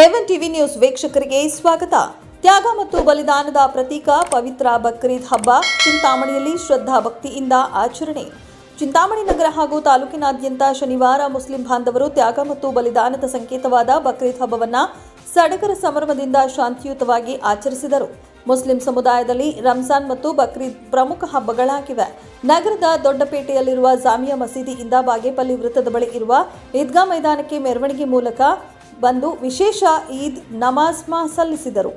ಎವನ್ TV news ವೀಕ್ಷಕರಿಗೆ ಸ್ವಾಗತ. ತ್ಯಾಗ ಮತ್ತು ಬಲಿದಾನದ ಪ್ರತೀಕ ಪವಿತ್ರ ಬಕ್ರೀದ್ ಹಬ್ಬ ಚಿಂತಾಮಣಿಯಲ್ಲಿ ಶ್ರದ್ಧಾ ಭಕ್ತಿಯಿಂದ ಆಚರಣೆ. ಚಿಂತಾಮಣಿ ನಗರ ಹಾಗೂ ತಾಲೂಕಿನಾದ್ಯಂತ ಶನಿವಾರ ಮುಸ್ಲಿಂ ಬಾಂಧವರು ತ್ಯಾಗ ಮತ್ತು ಬಲಿದಾನದ ಸಂಕೇತವಾದ ಬಕ್ರೀದ್ ಹಬ್ಬವನ್ನು ಸಡಗರ ಸಂಭ್ರಮದಿಂದ ಶಾಂತಿಯುತವಾಗಿ ಆಚರಿಸಿದರು. ಮುಸ್ಲಿಂ ಸಮುದಾಯದಲ್ಲಿ ರಂಜಾನ್ ಮತ್ತು ಬಕ್ರೀದ್ ಪ್ರಮುಖ ಹಬ್ಬಗಳಾಗಿವೆ. ನಗರದ ದೊಡ್ಡಪೇಟೆಯಲ್ಲಿರುವ ಜಾಮಿಯಾ ಮಸೀದಿಯಿಂದ ಬಾಗೇಪಲ್ಲಿ ವೃತ್ತದ ಬಳಿ ಇರುವ ಈದ್ಗಾ ಮೈದಾನಕ್ಕೆ ಮೆರವಣಿಗೆ ಮೂಲಕ ಬಂದು ವಿಶೇಷ ಈದ್ ನಮಾಜ್ ಸಲ್ಲಿಸಿದರು.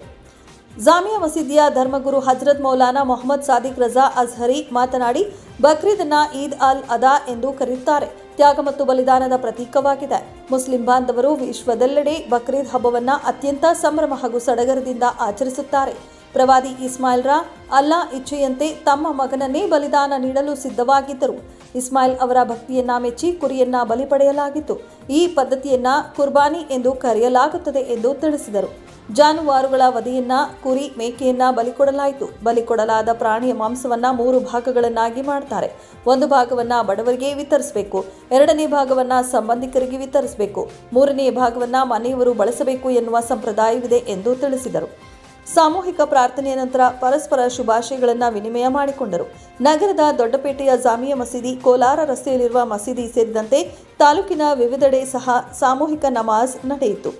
ಜಾಮಿಯಾ ಮಸೀದಿಯ ಧರ್ಮಗುರು ಹಜರತ್ ಮೌಲಾನಾ ಮೊಹಮ್ಮದ್ ಸಾದಿಕ್ ರಜಾ ಅಜ್ಹರಿ ಮಾತನಾಡಿ, ಬಕ್ರೀದ್ನ ಈದ್ ಅಲ್ ಅದಾ ಎಂದು ಕರೆಯುತ್ತಾರೆ. ತ್ಯಾಗ ಮತ್ತು ಬಲಿದಾನದ ಪ್ರತೀಕವಾಗಿದೆ. ಮುಸ್ಲಿಂ ಬಾಂಧವರು ವಿಶ್ವದೆಲ್ಲೆಡೆ ಬಕ್ರೀದ್ ಹಬ್ಬವನ್ನ ಅತ್ಯಂತ ಸಂಭ್ರಮ ಹಾಗೂ ಸಡಗರದಿಂದ ಆಚರಿಸುತ್ತಾರೆ. ಪ್ರವಾದಿ ಇಸ್ಮಾಯಿಲ್ ರಾ ಅಲ್ಲಾ ಇಚ್ಛೆಯಂತೆ ತಮ್ಮ ಮಗನನ್ನೇ ಬಲಿದಾನ ನೀಡಲು ಸಿದ್ಧವಾಗಿದ್ದರು. ಇಸ್ಮಾಯಿಲ್ ಅವರ ಭಕ್ತಿಯನ್ನ ಮೆಚ್ಚಿ ಕುರಿಯನ್ನ ಬಲಿ ಪಡೆಯಲಾಗಿತ್ತು. ಈ ಪದ್ಧತಿಯನ್ನ ಕುರ್ಬಾನಿ ಎಂದು ಕರೆಯಲಾಗುತ್ತದೆ ಎಂದು ತಿಳಿಸಿದರು. ಜಾನುವಾರುಗಳ ವಧೆಯನ್ನ, ಕುರಿ ಮೇಕೆಯನ್ನ ಬಲಿ ಕೊಡಲಾಯಿತು. ಬಲಿ ಕೊಡಲಾದ ಪ್ರಾಣಿಯ ಮಾಂಸವನ್ನ ಮೂರು ಭಾಗಗಳನ್ನಾಗಿ ಮಾಡ್ತಾರೆ. ಒಂದು ಭಾಗವನ್ನ ಬಡವರಿಗೆ ವಿತರಿಸಬೇಕು. ಎರಡನೇ ಭಾಗವನ್ನ ಸಂಬಂಧಿಕರಿಗೆ ವಿತರಿಸಬೇಕು. ಮೂರನೇ ಭಾಗವನ್ನ ಮನೆಯವರು ಬಳಸಬೇಕು ಎನ್ನುವ ಸಂಪ್ರದಾಯವಿದೆ ಎಂದು ತಿಳಿಸಿದರು. ಸಾಮೂಹಿಕ ಪ್ರಾರ್ಥನೆಯ ನಂತರ ಪರಸ್ಪರ ಶುಭಾಶಯಗಳನ್ನು ವಿನಿಮಯ ಮಾಡಿಕೊಂಡರು. ನಗರದ ದೊಡ್ಡಪೇಟೆಯ ಜಾಮಿಯಾ ಮಸೀದಿ, ಕೋಲಾರ ರಸ್ತೆಯಲ್ಲಿರುವ ಮಸೀದಿ ಸೇರಿದಂತೆ ತಾಲೂಕಿನ ವಿವಿಧೆಡೆ ಸಹ ಸಾಮೂಹಿಕ ನಮಾಜ್ ನಡೆಯಿತು.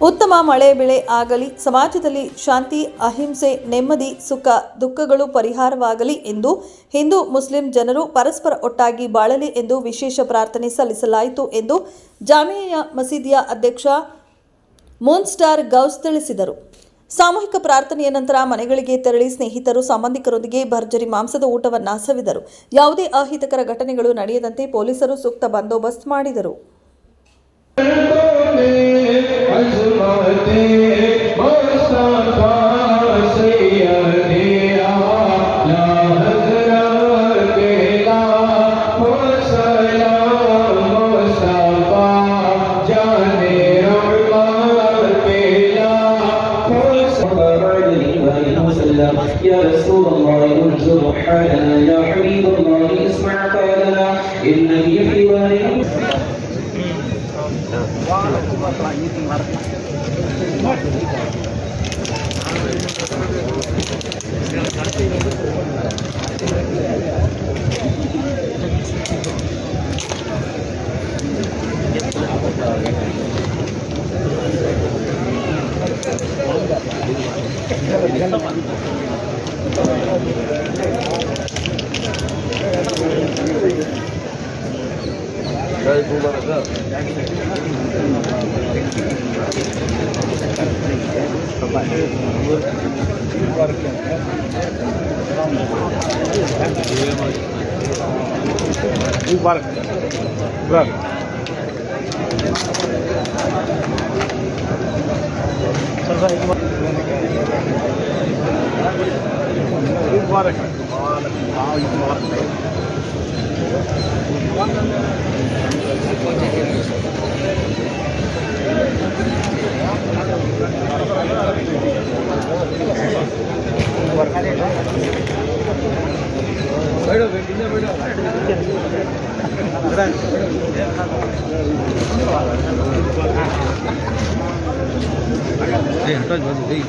ಉತ್ತಮ ಮಳೆ ಬೆಳೆ ಆಗಲಿ, ಸಮಾಜದಲ್ಲಿ ಶಾಂತಿ, ಅಹಿಂಸೆ, ನೆಮ್ಮದಿ, ಸುಖ, ದುಃಖಗಳು ಪರಿಹಾರವಾಗಲಿ ಎಂದು ಹಿಂದೂ ಮುಸ್ಲಿಂ ಜನರು ಪರಸ್ಪರ ಒಟ್ಟಾಗಿ ಬಾಳಲಿ ಎಂದು ವಿಶೇಷ ಪ್ರಾರ್ಥನೆ ಸಲ್ಲಿಸಲಾಯಿತು ಎಂದು ಜಾಮಿಯಾ ಮಸೀದಿಯ ಅಧ್ಯಕ್ಷ ಮೂನ್ಸ್ಟಾರ್ ಗೌಸ್ ತಿಳಿಸಿದರು. ಸಾಮೂಹಿಕ ಪ್ರಾರ್ಥನೆಯ ನಂತರ ಮನೆಗಳಿಗೆ ತೆರಳಿ ಸ್ನೇಹಿತರು, ಸಂಬಂಧಿಕರೊಂದಿಗೆ ಭರ್ಜರಿ ಮಾಂಸದ ಊಟವನ್ನ ಸವಿದರು ಯಾವುದೇ ಅಹಿತಕರ ಘಟನೆಗಳು ನಡೆಯದಂತೆ ಪೊಲೀಸರು ಸೂಕ್ತ ಬಂದೋಬಸ್ತ್ ಮಾಡಿದರು. Waalaikumsalam warahmatullahi tinggal. Mubarak. Mubarak. Mubarak. Mubarak. જ વધુ થઈ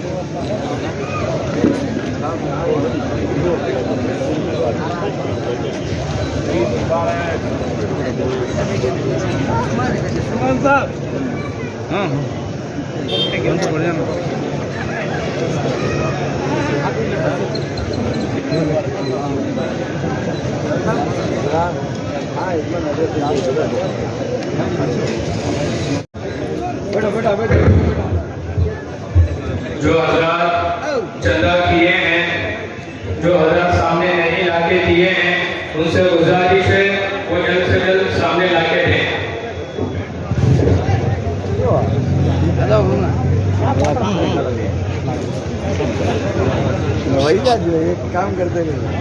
હા હા બેટા બેટા બેટા वही जा जो एक काम करते नहीं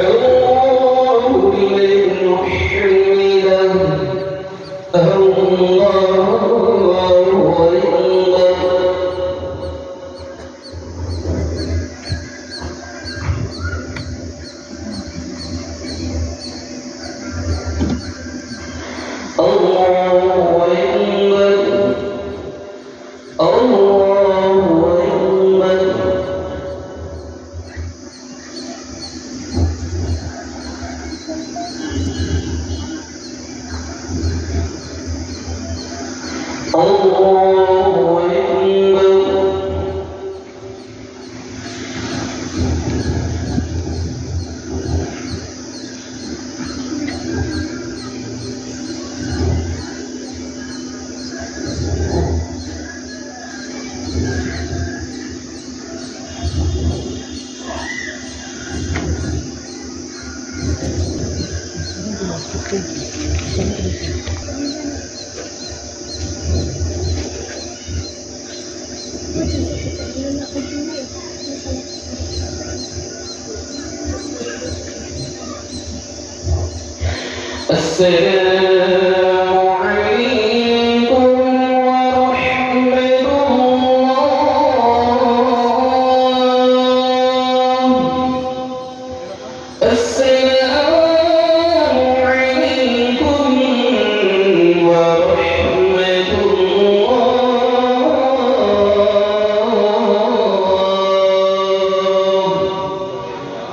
سمعوا لمن حمده السلام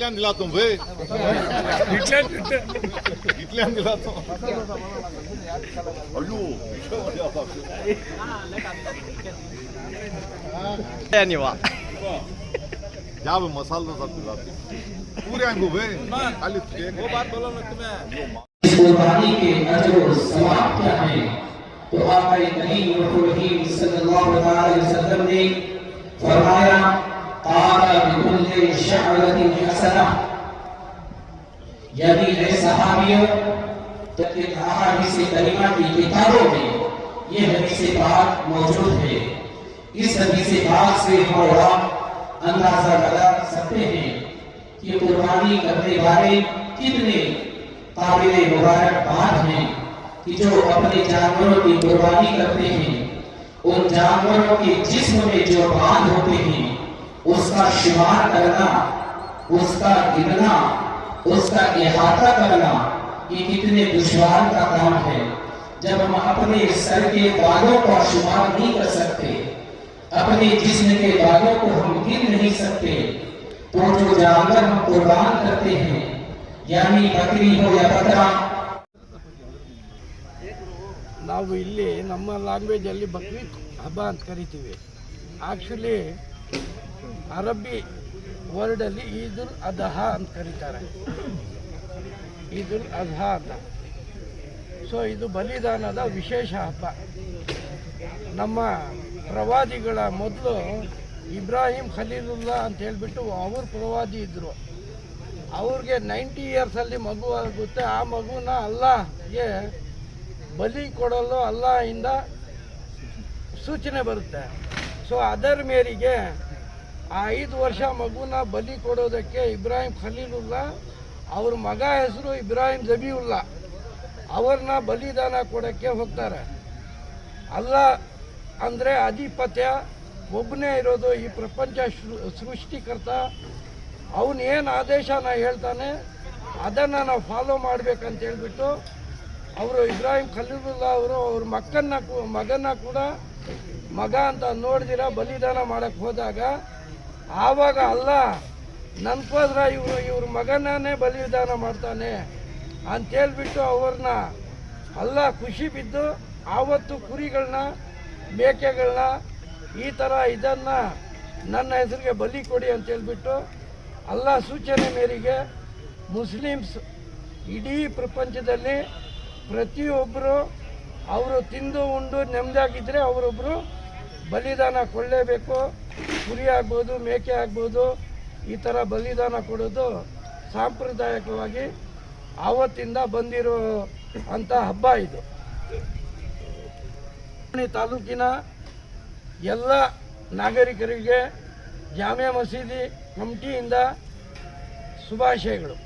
इतल्यान दिला तूं इतल्यान इतल्यान दिला तूं अयो आनी वा. जा मसालो सब दिला पूरे आंगू भय खाली वो बात बोलो ना तुम्हें इस कुर्बानी के अजर समाप्त है तो आका करीम रसूल सल्लल्लाहु अलैहि वसल्लम ने फरमाया यदि तो करीमा की किताबों में ये मौजूद है। इस से हम अंदाज़ा लगा सकते हैं कि कुर्बानी करने वाले कितने काबिल मुबारकबाद हैं कि जो अपने जानवरों की कुर्बानी करते हैं, उन जानवरों के जिस्म में जो बाँध होते हैं उसका शुमार करना उसका गिनना उसका इहाता करना ये कितने दुश्वार का काम है जब हम अपने सर के बालों का शुमार नहीं कर सकते अपने जिस्म के बालों को हम गिन नहीं सकते तो जो जानवर हम कुर्बान करते हैं यानी बकरी हो या बकरा ನಾವು ಇಲ್ಲಿ ನಮ್ಮ ಲ್ಯಾಂಗ್ವೇಜಲ್ಲಿ ಬಕ್ರೀದ್ ಹಬ್ಬ ಅಂತ ಕರಿತೀವಿ ಆ್ಯಕ್ಚುಲಿ ಅರಬ್ಬಿ ವರ್ಡಲ್ಲಿ ಈದುಲ್ ಅದಹ ಅಂತ ಕರೀತಾರೆ. ಈದುಲ್ ಅದಹ ಅಂತ. ಸೊ ಇದು ಬಲಿದಾನದ ವಿಶೇಷ ಹಬ್ಬ. ನಮ್ಮ ಪ್ರವಾದಿಗಳ ಮೊದಲು ಇಬ್ರಾಹಿಂ ಖಲೀಲುಲ್ಲಾ ಅಂತ ಹೇಳಿಬಿಟ್ಟು ಅವ್ರ ಪ್ರವಾದಿ ಇದ್ದರು ಅವ್ರಿಗೆ ನೈಂಟಿ ಇಯರ್ಸಲ್ಲಿ ಮಗು ಆಗುತ್ತೆ. ಆ ಮಗುನ ಅಲ್ಲಾಹ್ಗೆ ಬಲಿ ಕೊಡಲು ಅಲ್ಲಾಹಿಂದ ಸೂಚನೆ ಬರುತ್ತೆ. ಸೊ ಅದರ ಮೇರೆಗೆ ಆ ಐದು ವರ್ಷ ಮಗುನ ಬಲಿ ಕೊಡೋದಕ್ಕೆ ಇಬ್ರಾಹಿಂ ಖಲೀಲುಲ್ಲಾ, ಅವ್ರ ಮಗ ಹೆಸರು ಇಬ್ರಾಹಿಂ ಜಬೀವುಲ್ಲಾ. ಅವ್ರನ್ನ ಬಲಿದಾನ ಕೊಡೋಕ್ಕೆ ಹೋಗ್ತಾರೆ. ಅಲ್ಲ ಅಂದರೆ ಅಧಿಪತ್ಯ ಒಬ್ಬನೇ ಇರೋದು ಈ ಪ್ರಪಂಚ ಸೃಷ್ಟಿಕರ್ತ. ಅವನು ಏನು ಆದೇಶನ ಹೇಳ್ತಾನೆ, ಅದನ್ನು ನಾವು ಫಾಲೋ ಮಾಡಬೇಕಂತ ಹೇಳ್ಬಿಟ್ಟು ಅವರು ಇಬ್ರಾಹಿಂ ಖಲೀಲುಲ್ಲಾ ಅವರು ಅವ್ರ ಮಕ್ಕನ್ನ ಮಗನ ಕೂಡ ಮಗ ಅಂತ ನೋಡ್ದಿರ, ಬಲಿದಾನ ಮಾಡಕ್ಕೆ ಹೋದಾಗ, ಆವಾಗ ಅಲ್ಲ, ನನ್ಕೋದ್ರ ಇವರು, ಇವ್ರ ಮಗನೇ ಬಲಿದಾನ ಮಾಡ್ತಾನೆ ಅಂತೇಳ್ಬಿಟ್ಟು ಅವ್ರನ್ನ ಅಲ್ಲ, ಖುಷಿ ಬಿದ್ದು ಆವತ್ತು ಕುರಿಗಳನ್ನ ಮೇಕೆಗಳನ್ನ ಈ ಥರ ಇದನ್ನು ನನ್ನ ಹೆಸರಿಗೆ ಬಲಿ ಕೊಡಿ ಅಂತ ಹೇಳ್ಬಿಟ್ಟು ಅಲ್ಲ, ಸೂಚನೆ ಮೇರೆಗೆ ಮುಸ್ಲಿಮ್ಸ್ ಇಡೀ ಪ್ರಪಂಚದಲ್ಲಿ ಪ್ರತಿಯೊಬ್ಬರು ಅವರು ತಿಂದು ಉಂಡು ನೆಮ್ಮದಿಯಾಗಿದ್ದರೆ ಅವರೊಬ್ಬರು ಬಲಿದಾನ ಕೊಡಲೇಬೇಕು. ಕುರಿ ಆಗ್ಬೋದು, ಮೇಕೆ ಆಗ್ಬೋದು, ಈ ಥರ ಬಲಿದಾನ ಕೊಡೋದು ಸಾಂಪ್ರದಾಯಿಕವಾಗಿ ಆವತ್ತಿಂದ ಬಂದಿರೋ ಅಂಥ ಹಬ್ಬ ಇದು. ತಾಲೂಕಿನ ಎಲ್ಲ ನಾಗರಿಕರಿಗೆ ಜಾಮೆ ಮಸೀದಿ ಕಮಿಟಿಯಿಂದ ಶುಭಾಶಯಗಳು.